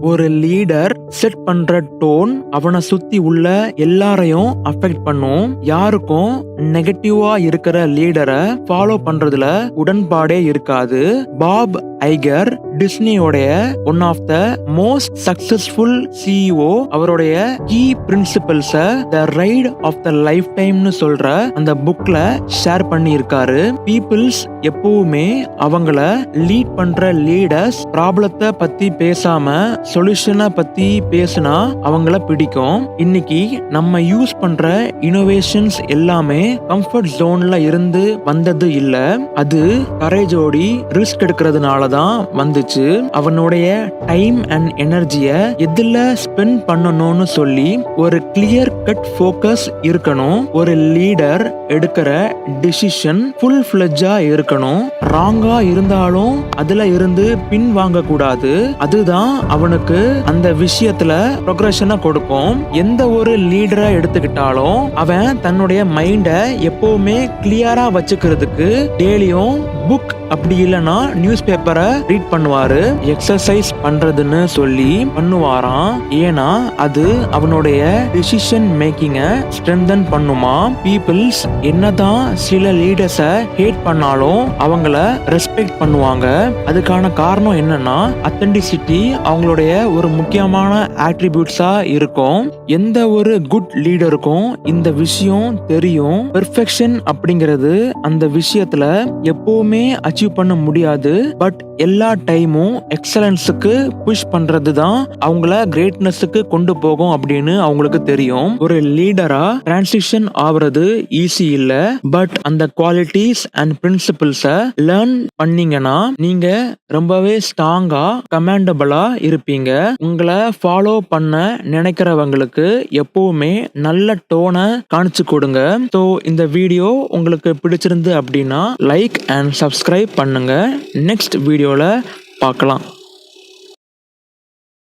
ஒரு leader set பண்ற tone அவனை சுத்தி உள்ள எல்லாரையும் அஃபெக்ட் பண்ணும். யாருக்கும் நெகட்டிவா இருக்கிற லீடரை ஃபாலோ பண்றதுல உடன்பாடே இருக்காது. Bob Iger டிஸ்னியோடைய one of the most successful CEO அவருடைய key பிரின்சிபல்ஸ the ride of the life டைம்னு சொல்ற அந்த புக்ல ஷேர் பண்ணி இருக்காரு பீப்புள்ஸ் எப்பவுமே அவங்கள லீட் பண்ற லீடர்ஸ் ப்ராப்ளத்தை பத்தி பேசாம சொல்யூஷனை பத்தி பேசினா அவங்கள பிடிக்கும். இன்னைக்கு நம்ம யூஸ் பண்ற இனோவேஷன்ஸ் எல்லாமே கம்ஃபர்ட் ஜோன்ல இருந்து வந்தது இல்ல. அது கரேஜோடி ரிஸ்க் எடுக்கிறதுனால தான் வந்துச்சு. அவனுடைய டைம் அண்ட் எனர்ஜியை எதுல ஸ்பெண்ட் பண்ணணும்னு சொல்லி ஒரு கிளியர் கட் ஃபோக்கஸ் இருக்கணும். ஒரு லீடர் எடுக்கிற டிசிஷன் ஃபுல் ஃபிளஜா இருக்கணும். ராங்கா இருந்தாலும் அதுல இருந்து பின் வாங்க கூடாது அதுதான் அவனுக்கு அந்த விஷயத்துல ப்ரொக்ரஷனை கொடுக்கும். எந்த ஒரு லீடரை எடுத்துக்கிட்டாலும் அவன் தன்னுடைய மைண்டை எப்பவுமே கிளியரா வச்சுக்கிறதுக்கு டெய்லியும் புக் அப்படி இல்லைன்னா நியூஸ் பேப்பரை ரீட் பண்ணுவாரு. எக்ஸசைஸ் பண்றதுன்னு சொல்லி பண்ணுவாராம். ஏன்னா அது அவனுடைய டிசிஷன் மேக்கிங்க ஸ்ட்ரென்தன் பண்ணுமா பீப்புள்ஸ் என்னதான் சில லீடர்ஸை ஹேட் பண்ணாலும் அவங்கள ரெஸ்பெக்ட் பண்ணுவாங்க. அதுக்கான காரணம் என்னன்னா அத்தன்டிசிட்டி அவங்களுடைய ஒரு முக்கியமான ஆட்ரிபியூட்ஸா இருக்கும். எந்த ஒரு குட் லீடருக்கும் இந்த விஷயம் தெரியும். பெர்ஃபெக்ஷன் அப்படிங்கிறது அந்த விஷயத்துல எப்பவுமே அச்சீவ் பண்ண முடியாது. பட் எல்லா டைமும் எக்ஸலன்ஸுக்கு புஷ் பண்றது தான் அவங்கள கிரேட்னஸுக்கு கொண்டு போகும் அப்படின்னு அவங்களுக்கு தெரியும். ஒரு லீடரா டிரான்சிஷன் ஆகுறது ஈஸி இல்ல. பட் அந்த குவாலிட்டிஸ் அண்ட் பிரின்சிபல் பிரின்சிபிள்ஸ லேர்ன் பண்ணீங்கன்னா நீங்க ரொம்பவே ஸ்ட்ராங்கா கமாண்டபிளா இருப்பீங்க. உங்களை ஃபாலோ பண்ண நினைக்கிறவங்களுக்கு எப்பவுமே நல்ல டோனை காணிச்சு கொடுங்க. ஸோ இந்த வீடியோ உங்களுக்கு பிடிச்சிருந்து அப்படின்னா லைக் அண்ட் சப்ஸ்கிரைப் பண்ணுங்க. நெக்ஸ்ட் வீடியோவில் பார்க்கலாம்.